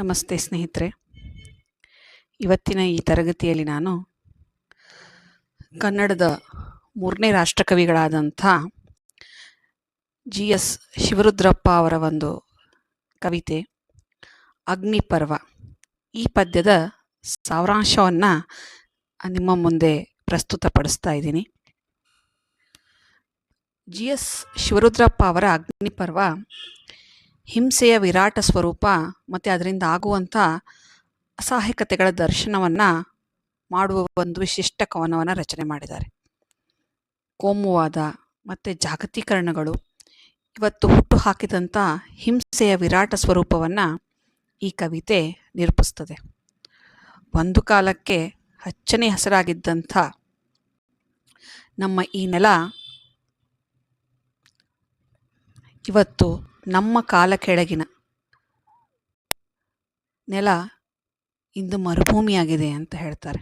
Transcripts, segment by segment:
ನಮಸ್ತೆ ಸ್ನೇಹಿತರೆ. ಇವತ್ತಿನ ಈ ತರಗತಿಯಲ್ಲಿ ನಾನು ಕನ್ನಡದ ಮೂರನೇ ರಾಷ್ಟ್ರಕವಿಗಳಾದಂಥ ಜಿ ಎಸ್ ಶಿವರುದ್ರಪ್ಪ ಅವರ ಒಂದು ಕವಿತೆ ಅಗ್ನಿಪರ್ವ ಈ ಪದ್ಯದ ಸಾರಾಂಶವನ್ನು ನಿಮ್ಮ ಮುಂದೆ ಪ್ರಸ್ತುತಪಡಿಸ್ತಾ ಇದ್ದೀನಿ. ಜಿ ಎಸ್ ಶಿವರುದ್ರಪ್ಪ ಅವರ ಅಗ್ನಿಪರ್ವ ಹಿಂಸೆಯ ವಿರಾಟ ಸ್ವರೂಪ ಮತ್ತು ಅದರಿಂದ ಆಗುವಂಥ ಅಸಹಾಯಕತೆಗಳ ದರ್ಶನವನ್ನು ಮಾಡುವ ಒಂದು ವಿಶಿಷ್ಟ ಕವನವನ್ನು ರಚನೆ ಮಾಡಿದ್ದಾರೆ. ಕೋಮುವಾದ ಮತ್ತು ಜಾಗತೀಕರಣಗಳು ಇವತ್ತು ಹುಟ್ಟು ಹಾಕಿದಂಥ ಹಿಂಸೆಯ ವಿರಾಟ ಸ್ವರೂಪವನ್ನು ಈ ಕವಿತೆ ನಿರೂಪಿಸ್ತದೆ. ಒಂದು ಕಾಲಕ್ಕೆ ಹಚ್ಚನೆ ಹೆಸರಾಗಿದ್ದಂಥ ನಮ್ಮ ಈ ನೆಲ ಇವತ್ತು ನಮ್ಮ ಕಾಲ ಕೆಳಗಿನ ನೆಲ ಇಂದು ಮರುಭೂಮಿಯಾಗಿದೆ ಅಂತ ಹೇಳ್ತಾರೆ.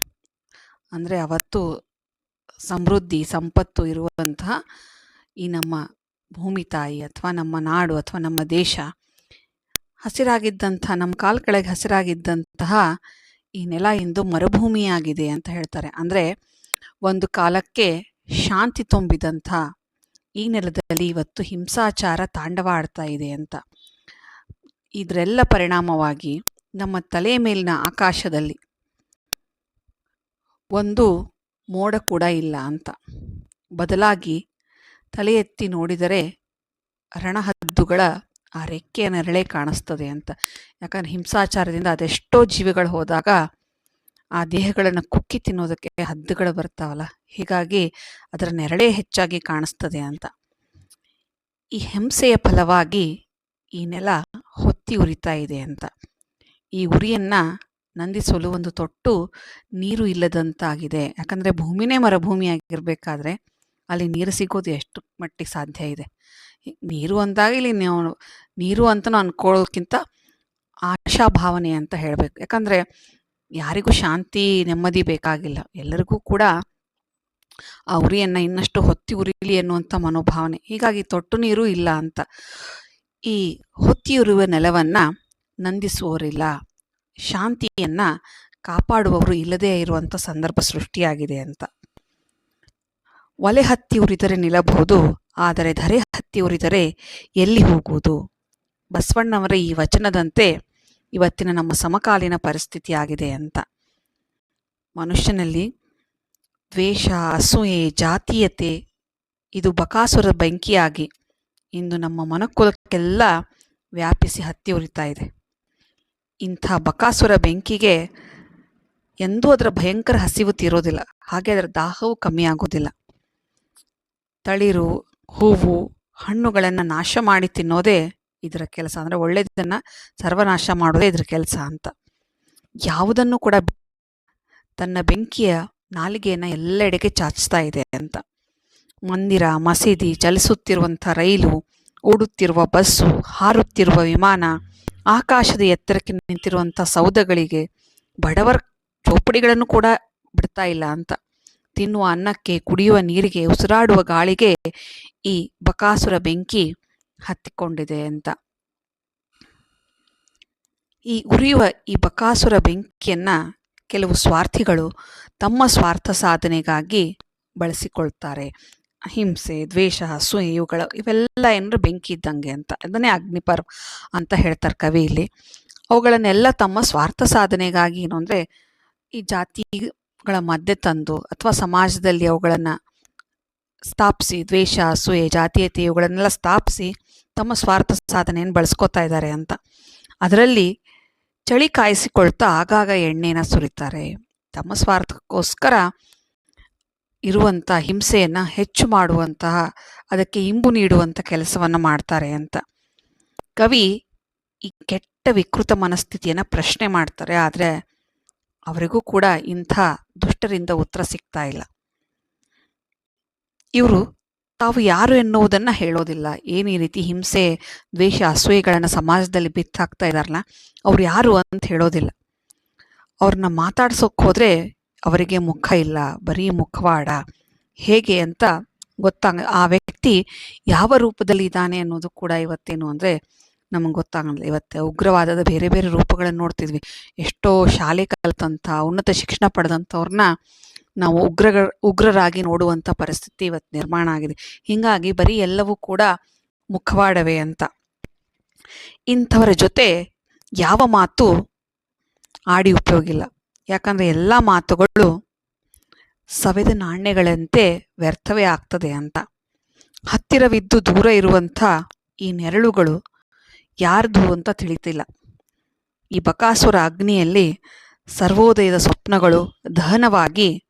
ಅಂದರೆ ಅವತ್ತು ಸಮೃದ್ಧಿ, ಸಂಪತ್ತು ಇರುವಂತಹ ಈ ನಮ್ಮ ಭೂಮಿ ತಾಯಿ ಅಥವಾ ನಮ್ಮ ನಾಡು ಅಥವಾ ನಮ್ಮ ದೇಶ ಹಸಿರಾಗಿದ್ದಂಥ, ನಮ್ಮ ಕಾಲ ಕೆಳಗೆ ಹಸಿರಾಗಿದ್ದಂತಹ ಈ ನೆಲ ಇಂದು ಮರುಭೂಮಿಯಾಗಿದೆ ಅಂತ ಹೇಳ್ತಾರೆ. ಅಂದರೆ ಒಂದು ಕಾಲಕ್ಕೆ ಶಾಂತಿ ತುಂಬಿದಂಥ ಈ ನೆಲದಲ್ಲಿ ಇವತ್ತು ಹಿಂಸಾಚಾರ ತಾಂಡವ ಆಡ್ತಾ ಇದೆ ಅಂತ. ಇದರೆಲ್ಲ ಪರಿಣಾಮವಾಗಿ ನಮ್ಮ ತಲೆ ಮೇಲಿನ ಆಕಾಶದಲ್ಲಿ ಒಂದು ಮೋಡ ಕೂಡ ಇಲ್ಲ ಅಂತ. ಬದಲಾಗಿ ತಲೆ ಎತ್ತಿ ನೋಡಿದರೆ ರಣಹದ್ದುಗಳ ಆ ರೆಕ್ಕೆಯ ನೆರಳೆ ಕಾಣಿಸ್ತದೆ ಅಂತ. ಯಾಕಂದ್ರೆ ಹಿಂಸಾಚಾರದಿಂದ ಅದೆಷ್ಟೋ ಜೀವಿಗಳು ಹೋದಾಗ ಆ ದೇಹಗಳನ್ನು ಕುಕ್ಕಿ ತಿನ್ನೋದಕ್ಕೆ ಹದ್ದುಗಳು ಬರ್ತಾವಲ್ಲ, ಹೀಗಾಗಿ ಅದರ ನೆರಳೇ ಹೆಚ್ಚಾಗಿ ಕಾಣಿಸ್ತದೆ ಅಂತ. ಈ ಹಿಂಸೆಯ ಫಲವಾಗಿ ಈ ನೆಲ ಹೊತ್ತಿ ಉರಿತಾ ಇದೆ ಅಂತ. ಈ ಉರಿಯನ್ನು ನಂದಿಸಲು ಒಂದು ತೊಟ್ಟು ನೀರು ಇಲ್ಲದಂತಾಗಿದೆ. ಯಾಕಂದರೆ ಭೂಮಿನೇ ಮರುಭೂಮಿಯಾಗಿರಬೇಕಾದ್ರೆ ಅಲ್ಲಿ ನೀರು ಸಿಗೋದು ಎಷ್ಟು ಮಟ್ಟಿಗೆ ಸಾಧ್ಯ ಇದೆ. ನೀರು ಅಂದಾಗ ಇಲ್ಲಿ ನೀವು, ನೀರು ಅಂತಲೂ ಅನ್ಕೊಳ್ಳೋದಕ್ಕಿಂತ ಆಶಾಭಾವನೆ ಅಂತ ಹೇಳಬೇಕು. ಯಾಕಂದರೆ ಯಾರಿಗೂ ಶಾಂತಿ, ನೆಮ್ಮದಿ ಬೇಕಾಗಿಲ್ಲ. ಎಲ್ಲರಿಗೂ ಕೂಡ ಆ ಉರಿಯನ್ನು ಇನ್ನಷ್ಟು ಹೊತ್ತಿ ಉರಿಲಿ ಅನ್ನುವಂಥ ಮನೋಭಾವನೆ. ಹೀಗಾಗಿ ತೊಟ್ಟು ನೀರು ಇಲ್ಲ ಅಂತ. ಈ ಹೊತ್ತಿ ಉರುವ ನೆಲವನ್ನು ನಂದಿಸುವವರಿಲ್ಲ. ಶಾಂತಿಯನ್ನು ಕಾಪಾಡುವವರು ಇಲ್ಲದೇ ಇರುವಂಥ ಸಂದರ್ಭ ಸೃಷ್ಟಿಯಾಗಿದೆ ಅಂತ. ಒಲೆ ಹತ್ತಿ ಉರಿದರೆ ನಿಲ್ಲಬಹುದು, ಆದರೆ ಧರೆ ಹತ್ತಿ ಉರಿದರೆ ಎಲ್ಲಿ ಹೋಗುವುದು? ಬಸವಣ್ಣವರ ಈ ವಚನದಂತೆ ಇವತ್ತಿನ ನಮ್ಮ ಸಮಕಾಲೀನ ಪರಿಸ್ಥಿತಿಯಾಗಿದೆ ಅಂತ. ಮನುಷ್ಯನಲ್ಲಿ ದ್ವೇಷ, ಅಸೂಯೆ, ಜಾತೀಯತೆ ಇದು ಬಕಾಸುರ ಬೆಂಕಿಯಾಗಿ ಇಂದು ನಮ್ಮ ಮನಕುಲಕ್ಕೆಲ್ಲ ವ್ಯಾಪಿಸಿ ಹತ್ತಿ ಉರಿತಾ ಇದೆ. ಇಂಥ ಬಕಾಸುರ ಬೆಂಕಿಗೆ ಎಂದೂ ಅದರ ಭಯಂಕರ ಹಸಿವು ತೀರೋದಿಲ್ಲ, ಹಾಗೆ ಅದರ ದಾಹವು ಕಮ್ಮಿ ಆಗೋದಿಲ್ಲ. ತಳಿರು, ಹೂವು, ಹಣ್ಣುಗಳನ್ನು ನಾಶ ಮಾಡಿ ತಿನ್ನೋದೇ ಇದರ ಕೆಲಸ ಅಂದರೆ ಒಳ್ಳೆಯದನ್ನು ಸರ್ವನಾಶ ಮಾಡೋದೇ ಇದರ ಕೆಲಸ ಅಂತ. ಯಾವುದನ್ನು ಕೂಡ ತನ್ನ ಬೆಂಕಿಯ ನಾಲಿಗೆಯನ್ನು ಎಲ್ಲೆಡೆಗೆ ಚಾಚ್ತಾ ಇದೆ ಅಂತ. ಮಂದಿರ, ಮಸೀದಿ, ಚಲಿಸುತ್ತಿರುವಂಥ ರೈಲು, ಓಡುತ್ತಿರುವ ಬಸ್ಸು, ಹಾರುತ್ತಿರುವ ವಿಮಾನ, ಆಕಾಶದ ಎತ್ತರಕ್ಕೆ ನಿಂತಿರುವಂಥ ಸೌಧಗಳಿಗೆ ಬಡವರ ಚೋಪಡಿಗಳನ್ನು ಕೂಡ ಬಿಡ್ತಾ ಇಲ್ಲ ಅಂತ. ತಿನ್ನುವ ಅನ್ನಕ್ಕೆ, ಕುಡಿಯುವ ನೀರಿಗೆ, ಉಸಿರಾಡುವ ಗಾಳಿಗೆ ಈ ಬಕಾಸುರ ಬೆಂಕಿ ಹತ್ತಿಕೊಂಡಿದೆ ಅಂತ. ಈ ಉರಿಯುವ ಈ ಬಕಾಸುರ ಬೆಂಕಿಯನ್ನು ಕೆಲವು ಸ್ವಾರ್ಥಿಗಳು ತಮ್ಮ ಸ್ವಾರ್ಥ ಸಾಧನೆಗಾಗಿ ಬಳಸಿಕೊಳ್ತಾರೆ. ಹಿಂಸೆ ದ್ವೇಷ, ಅಸೂಯೆ ಇವುಗಳ ಇವೆಲ್ಲ ಏನರ ಬೆಂಕಿ ಇದ್ದಂಗೆ ಅಂತ. ಅದನ್ನೇ ಅಗ್ನಿಪರ್ ಅಂತ ಹೇಳ್ತಾರೆ ಕವಿ ಇಲ್ಲಿ ಅವುಗಳನ್ನೆಲ್ಲ ತಮ್ಮ ಸ್ವಾರ್ಥ ಸಾಧನೆಗಾಗಿ ಏನು ಅಂದರೆ ಈ ಜಾತಿಗಳ ಮಧ್ಯೆ ತಂದು ಅಥವಾ ಸಮಾಜದಲ್ಲಿ ಅವುಗಳನ್ನು ಸ್ಥಾಪಿಸಿ, ದ್ವೇಷ, ಅಸೂಯೆ, ಜಾತೀಯತೆ ಇವುಗಳನ್ನೆಲ್ಲ ಸ್ಥಾಪಿಸಿ ತಮ್ಮ ಸ್ವಾರ್ಥ ಸಾಧನೆಯನ್ನು ಬಳಸ್ಕೊತಾ ಇದ್ದಾರೆ ಅಂತ. ಅದರಲ್ಲಿ ಚಳಿ ಕಾಯಿಸಿಕೊಳ್ತಾ ಆಗಾಗ ಎಣ್ಣೆನ ಸುರಿತಾರೆ. ತಮ್ಮ ಸ್ವಾರ್ಥಕ್ಕೋಸ್ಕರ ಇರುವಂಥ ಹಿಂಸೆಯನ್ನು ಹೆಚ್ಚು ಮಾಡುವಂತಹ, ಅದಕ್ಕೆ ಇಂಬು ನೀಡುವಂಥ ಕೆಲಸವನ್ನು ಮಾಡ್ತಾರೆ ಅಂತ. ಕವಿ ಈ ಕೆಟ್ಟ ವಿಕೃತ ಮನಸ್ಥಿತಿಯನ್ನು ಪ್ರಶ್ನೆ ಮಾಡ್ತಾರೆ, ಆದರೆ ಅವರಿಗೂ ಕೂಡ ಇಂಥ ದುಷ್ಟರಿಂದ ಉತ್ತರ ಸಿಗ್ತಾ ಇಲ್ಲ. ಇವರು ತಾವು ಯಾರು ಎನ್ನುವುದನ್ನು ಹೇಳೋದಿಲ್ಲ. ಏನು ಈ ರೀತಿ ಹಿಂಸೆ, ದ್ವೇಷ, ಅಸೂಯೆಗಳನ್ನು ಸಮಾಜದಲ್ಲಿ ಬಿತ್ತಾಕ್ತಾ ಇದ್ದಾರಲ್ಲ ಅವ್ರು ಯಾರು ಅಂತ ಹೇಳೋದಿಲ್ಲ. ಅವ್ರನ್ನ ಮಾತಾಡ್ಸೋಕೆ ಹೋದರೆ ಅವರಿಗೆ ಮುಖ ಇಲ್ಲ, ಬರೀ ಮುಖವಾಡ. ಹೇಗೆ ಅಂತ ಗೊತ್ತಾಗ, ಆ ವ್ಯಕ್ತಿ ಯಾವ ರೂಪದಲ್ಲಿ ಇದ್ದಾನೆ ಅನ್ನೋದು ಕೂಡ ಇವತ್ತೇನು ಅಂದರೆ ನಮಗೆ ಗೊತ್ತಾಗಲ್ಲ ಇವತ್ತು ಉಗ್ರವಾದದ ಬೇರೆ ಬೇರೆ ರೂಪಗಳನ್ನು ನೋಡ್ತಿದ್ವಿ. ಎಷ್ಟೋ ಶಾಲೆ ಕಲಿತಂಥ ಉನ್ನತ ಶಿಕ್ಷಣ ಪಡೆದಂಥವ್ರನ್ನ ನಾವು ಉಗ್ರ ಉಗ್ರರಾಗಿ ನೋಡುವಂಥ ಪರಿಸ್ಥಿತಿ ಇವತ್ತು ನಿರ್ಮಾಣ ಆಗಿದೆ. ಹೀಗಾಗಿ ಬರೀ ಎಲ್ಲವೂ ಕೂಡ ಮುಖವಾಡವೇ ಅಂತ. ಇಂಥವರ ಜೊತೆ ಯಾವ ಮಾತು ಆಡಿ ಉಪಯೋಗಿಲ್ಲ. ಯಾಕಂದರೆ ಎಲ್ಲ ಮಾತುಗಳು ಸವೆದ ನಾಣ್ಯಗಳಂತೆ ವ್ಯರ್ಥವೇ ಆಗ್ತದೆ ಅಂತ. ಹತ್ತಿರವಿದ್ದು ದೂರ ಇರುವಂಥ ಈ ನೆರಳುಗಳು ಯಾರ್ದು ಅಂತ ತಿಳಿತಿಲ್ಲ. ಈ ಬಕಾಸುರ ಅಗ್ನಿಯಲ್ಲಿ ಸರ್ವೋದಯದ ಸ್ವಪ್ನಗಳು ದಹನವಾಗಿ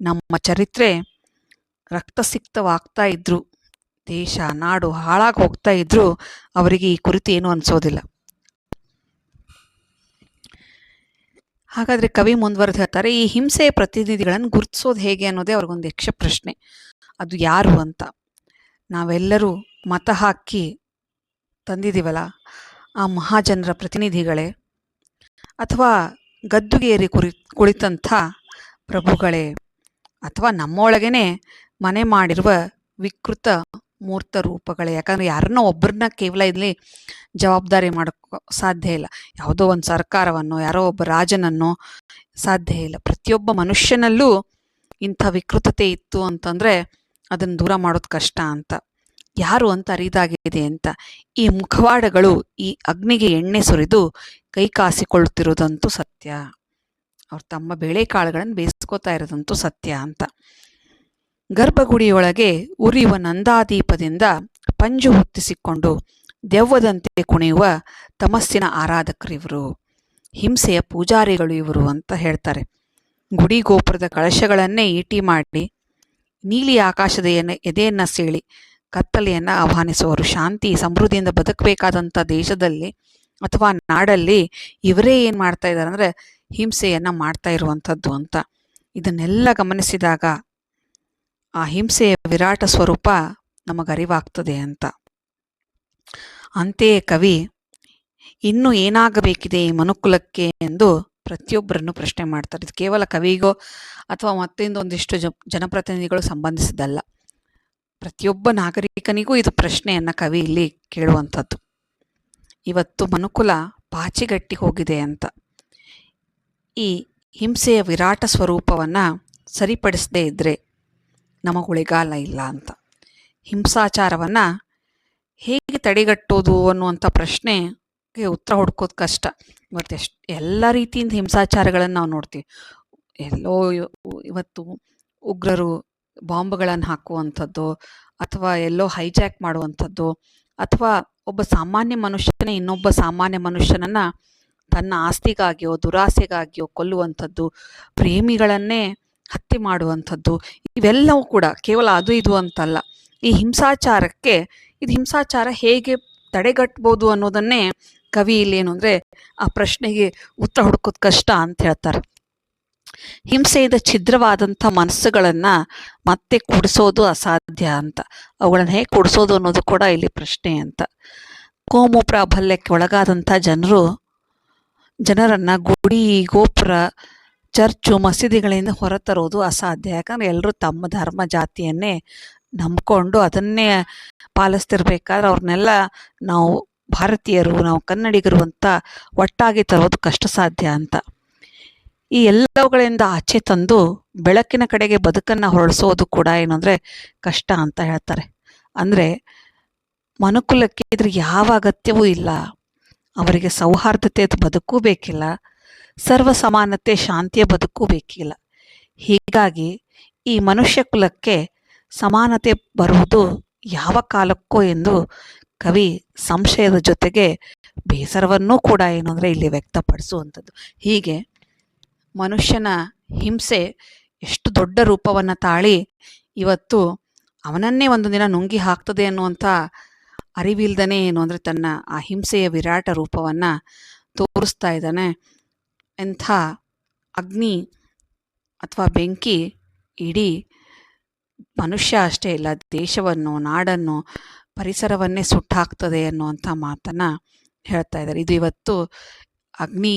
ನಮ್ಮ ಚರಿತ್ರೆ ರಕ್ತಸಿಕ್ತವಾಗ್ತಾ ಇದ್ರು, ದೇಶ, ನಾಡು ಹಾಳಾಗಿ ಹೋಗ್ತಾ ಇದ್ರು, ಅವರಿಗೆ ಈ ಕುರಿತು ಏನು ಅನ್ಸೋದಿಲ್ಲ. ಹಾಗಾದ್ರೆ ಕವಿ ಮುಂದುವರೆದು ಹೇಳ್ತಾರೆ, ಈ ಹಿಂಸೆಯ ಪ್ರತಿನಿಧಿಗಳನ್ನು ಗುರುತಿಸೋದು ಹೇಗೆ ಅನ್ನೋದೇ ಅವ್ರಿಗೊಂದು ಯಕ್ಷ ಪ್ರಶ್ನೆ. ಅದು ಯಾರು ಅಂತ? ನಾವೆಲ್ಲರೂ ಮತ ಹಾಕಿ ತಂದಿದ್ದೀವಲ್ಲ ಆ ಮಹಾಜನರ ಪ್ರತಿನಿಧಿಗಳೇ? ಅಥವಾ ಗದ್ದುಗೆಯರಿ ಕುರಿ ಕುಳಿತಂಥ ಪ್ರಭುಗಳೇ? ಅಥವಾ ನಮ್ಮೊಳಗೇನೆ ಮನೆ ಮಾಡಿರುವ ವಿಕೃತ ಮೂರ್ತ ರೂಪಗಳೇ. ಯಾಕಂದ್ರೆ ಯಾರನ್ನೋ ಒಬ್ಬರನ್ನ ಕೇವಲ ಇಲ್ಲಿ ಜವಾಬ್ದಾರಿ ಮಾಡೋಕ್ಕೆ ಸಾಧ್ಯ ಇಲ್ಲ. ಯಾವುದೋ ಒಂದು ಸರ್ಕಾರವನ್ನು, ಯಾರೋ ಒಬ್ಬ ರಾಜನನ್ನು ಸಾಧ್ಯ ಇಲ್ಲ. ಪ್ರತಿಯೊಬ್ಬ ಮನುಷ್ಯನಲ್ಲೂ ಇಂಥ ವಿಕೃತತೆ ಇತ್ತು ಅಂತಂದ್ರೆ ಅದನ್ನು ದೂರ ಮಾಡೋದು ಕಷ್ಟ ಅಂತ. ಯಾರು ಅಂತ ಅರಿದಾಗಿದೆ ಅಂತ. ಈ ಮುಖವಾಡಗಳು ಈ ಅಗ್ನಿಗೆ ಎಣ್ಣೆ ಸುರಿದು ಕೈ ಕಾಸಿಕೊಳ್ಳುತ್ತಿರುವುದಂತೂ ಸತ್ಯ. ಅವ್ರು ತಮ್ಮ ಬೇಳೆಕಾಳುಗಳನ್ನು ಬೇಯಿಸ್ಕೋತಾ ಇರೋದಂತೂ ಸತ್ಯ ಅಂತ. ಗರ್ಭಗುಡಿಯೊಳಗೆ ಉರಿಯುವ ನಂದಾದೀಪದಿಂದ ಪಂಜು ಹೊತ್ತಿಸಿಕೊಂಡು ದೆವ್ವದಂತೆ ಕುಣಿಯುವ ತಮಸ್ಸಿನ ಆರಾಧಕರು ಇವರು. ಹಿಂಸೆಯ ಪೂಜಾರಿಗಳು ಇವರು ಅಂತ ಹೇಳ್ತಾರೆ. ಗುಡಿ ಗೋಪುರದ ಕಳಶಗಳನ್ನೇ ಈಟಿ ಮಾಡಿ ನೀಲಿ ಆಕಾಶದ ಎದೆಯನ್ನ ಸೀಳಿ ಕತ್ತಲೆಯನ್ನು ಆಹ್ವಾನಿಸುವರು ಶಾಂತಿ, ಸಮೃದ್ಧಿಯಿಂದ ಬದುಕಬೇಕಾದಂಥ ದೇಶದಲ್ಲಿ ಅಥವಾ ನಾಡಲ್ಲಿ ಇವರೇ ಏನು ಮಾಡ್ತಾ ಇದ್ದಾರೆ ಅಂದರೆ ಹಿಂಸೆಯನ್ನ ಮಾಡ್ತಾ ಇರುವಂಥದ್ದು ಅಂತ. ಇದನ್ನೆಲ್ಲ ಗಮನಿಸಿದಾಗ ಆ ಹಿಂಸೆಯ ವಿರಾಟ ಸ್ವರೂಪ ನಮಗರಿವಾಗ್ತದೆ ಅಂತ. ಅಂತೆಯೇ ಕವಿ, ಇನ್ನೂ ಏನಾಗಬೇಕಿದೆ ಈ ಮನುಕುಲಕ್ಕೆ? ಎಂದು ಪ್ರತಿಯೊಬ್ಬರನ್ನು ಪ್ರಶ್ನೆ ಮಾಡ್ತಾರೆ. ಇದು ಕೇವಲ ಕವಿಗೋ ಅಥವಾ ಮತ್ತೊಂದೊಂದಿಷ್ಟು ಜ, ಜನಪ್ರತಿನಿಧಿಗಳು ಸಂಬಂಧಿಸಿದಲ್ಲ. ಪ್ರತಿಯೊಬ್ಬ ನಾಗರಿಕನಿಗೂ ಇದು ಪ್ರಶ್ನೆಯನ್ನು ಕವಿ ಇಲ್ಲಿ ಕೇಳುವಂಥದ್ದು. ಇವತ್ತು ಮನುಕುಲ ಪಾಚಿಗಟ್ಟಿ ಹೋಗಿದೆ ಅಂತ. ಈ ಹಿಂಸೆಯ ವಿರಾಟ ಸ್ವರೂಪವನ್ನು ಸರಿಪಡಿಸದೇ ಇದ್ದರೆ ನಮಗುಳಿಗಾಲ ಇಲ್ಲ ಅಂತ. ಹಿಂಸಾಚಾರವನ್ನು ಹೇಗೆ ತಡೆಗಟ್ಟೋದು ಅನ್ನುವಂಥ ಪ್ರಶ್ನೆಗೆ ಉತ್ತರ ಹುಡ್ಕೋದು ಕಷ್ಟ. ಇವತ್ತು ಎಷ್ಟು, ಎಲ್ಲ ರೀತಿಯಿಂದ ಹಿಂಸಾಚಾರಗಳನ್ನು ನಾವು ನೋಡ್ತೀವಿ. ಎಲ್ಲೋ ಇವ- ಇವತ್ತು ಉಗ್ರರು ಬಾಂಬ್ಗಳನ್ನು ಹಾಕುವಂಥದ್ದು, ಅಥವಾ ಎಲ್ಲೋ ಹೈಜ್ಯಾಕ್ ಮಾಡುವಂಥದ್ದು, ಅಥವಾ ಒಬ್ಬ ಸಾಮಾನ್ಯ ಮನುಷ್ಯನೇ ಇನ್ನೊಬ್ಬ ಸಾಮಾನ್ಯ ಮನುಷ್ಯನನ್ನ ತನ್ನ ಆಸ್ತಿಗಾಗಿಯೋ, ದುರಾಸೆಗಾಗಿಯೋ ಕೊಲ್ಲುವಂಥದ್ದು, ಪ್ರೇಮಿಗಳನ್ನೇ ಹತ್ಯೆ ಮಾಡುವಂಥದ್ದು, ಇವೆಲ್ಲವೂ ಕೂಡ ಕೇವಲ ಅದು ಇದು ಅಂತಲ್ಲ. ಈ ಹಿಂಸಾಚಾರಕ್ಕೆ, ಇದು ಹಿಂಸಾಚಾರ ಹೇಗೆ ತಡೆಗಟ್ಬೋದು ಅನ್ನೋದನ್ನೇ ಕವಿ ಇಲ್ಲಿ ಏನು ಅಂದರೆ ಆ ಪ್ರಶ್ನೆಗೆ ಉತ್ತರ ಹುಡುಕೋದು ಕಷ್ಟ ಅಂತ ಹೇಳ್ತಾರೆ. ಹಿಂಸೆಯಿಂದ ಛಿದ್ರವಾದಂಥ ಮನಸ್ಸುಗಳನ್ನು ಮತ್ತೆ ಕೂಡಿಸೋದು ಅಸಾಧ್ಯ ಅಂತ. ಅವುಗಳನ್ನು ಹೇಗೆ ಕೊಡಿಸೋದು ಅನ್ನೋದು ಕೂಡ ಇಲ್ಲಿ ಪ್ರಶ್ನೆ ಅಂತ. ಕೋಮು ಪ್ರಾಬಲ್ಯಕ್ಕೆ ಒಳಗಾದಂಥ ಜನರು ಜನರನ್ನು ಗುಡಿ, ಗೋಪುರ, ಚರ್ಚು, ಮಸೀದಿಗಳಿಂದ ಹೊರತರೋದು ಅಸಾಧ್ಯ. ಯಾಕಂದರೆ ಎಲ್ಲರೂ ತಮ್ಮ ಧರ್ಮ ಜಾತಿಯನ್ನೇ ನಂಬ್ಕೊಂಡು ಅದನ್ನೇ ಪಾಲಿಸ್ತಿರ್ಬೇಕಾದ್ರೆ ಅವ್ರನ್ನೆಲ್ಲ ನಾವು ಭಾರತೀಯರು, ನಾವು ಕನ್ನಡಿಗರು ಅಂತ ಒಟ್ಟಾಗಿ ತರೋದು ಕಷ್ಟ ಸಾಧ್ಯ ಅಂತ. ಈ ಎಲ್ಲವುಗಳಿಂದ ಆಚೆ ತಂದು ಬೆಳಕಿನ ಕಡೆಗೆ ಬದುಕನ್ನು ಹೊರಳಿಸೋದು ಕೂಡ ಏನು ಕಷ್ಟ ಅಂತ ಹೇಳ್ತಾರೆ. ಅಂದರೆ ಮನುಕುಲಕ್ಕೆ ಇದ್ರ ಯಾವ ಅಗತ್ಯವೂ ಇಲ್ಲ. ಅವರಿಗೆ ಸೌಹಾರ್ದತೆ ಬದುಕೂ ಬೇಕಿಲ್ಲ ಸರ್ವ ಸಮಾನತೆ ಶಾಂತಿಯ ಬದುಕೂ ಬೇಕಿಲ್ಲ. ಹೀಗಾಗಿ ಈ ಮನುಷ್ಯ ಕುಲಕ್ಕೆ ಸಮಾನತೆ ಬರುವುದು ಯಾವ ಕಾಲಕ್ಕೋ ಎಂದು ಕವಿ ಸಂಶಯದ ಜೊತೆಗೆ ಬೇಸರವನ್ನೂ ಕೂಡ ಏನು ಅಂದರೆ ಇಲ್ಲಿ ವ್ಯಕ್ತಪಡಿಸುವಂಥದ್ದು. ಹೀಗೆ ಮನುಷ್ಯನ ಹಿಂಸೆ ಎಷ್ಟು ದೊಡ್ಡ ರೂಪವನ್ನು ತಾಳಿ ಇವತ್ತು ಅವನನ್ನೇ ಒಂದು ದಿನ ನುಂಗಿ ಹಾಕ್ತದೆ ಅನ್ನುವಂಥ ಅರಿವಿಲ್ದನೇ ಏನು ಅಂದರೆ ತನ್ನ ಆ ಹಿಂಸೆಯ ವಿರಾಟ ರೂಪವನ್ನು ತೋರಿಸ್ತಾ ಇದ್ದಾನೆ. ಎಂಥ ಅಗ್ನಿ ಅಥವಾ ಬೆಂಕಿ ಇಡೀ ಮನುಷ್ಯ ಅಷ್ಟೇ ಇಲ್ಲ, ದೇಶವನ್ನು, ನಾಡನ್ನು, ಪರಿಸರವನ್ನೇ ಸುಟ್ಟಾಕ್ತದೆ ಅನ್ನುವಂಥ ಮಾತನ್ನು ಹೇಳ್ತಾ ಇದ್ದಾರೆ. ಇದು ಇವತ್ತು ಅಗ್ನಿ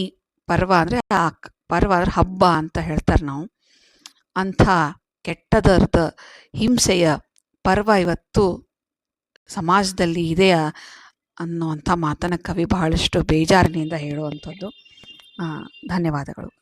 ಪರ್ವ ಅಂದರೆ ಆ ಪರ್ವ ಅಂದರೆ ಹಬ್ಬ ಅಂತ ಹೇಳ್ತಾರೆ ನಾವು. ಅಂಥ ಕೆಟ್ಟದರ್ದ ಹಿಂಸೆಯ ಪರ್ವ ಇವತ್ತು ಸಮಾಜದಲ್ಲಿ ಇದೆಯಾ ಅನ್ನುವಂಥ ಮಾತನ್ನು ಕವಿ ಬಹಳಷ್ಟು ಬೇಜಾರಿನಿಂದ ಹೇಳುವಂಥದ್ದು. ಧನ್ಯವಾದಗಳು.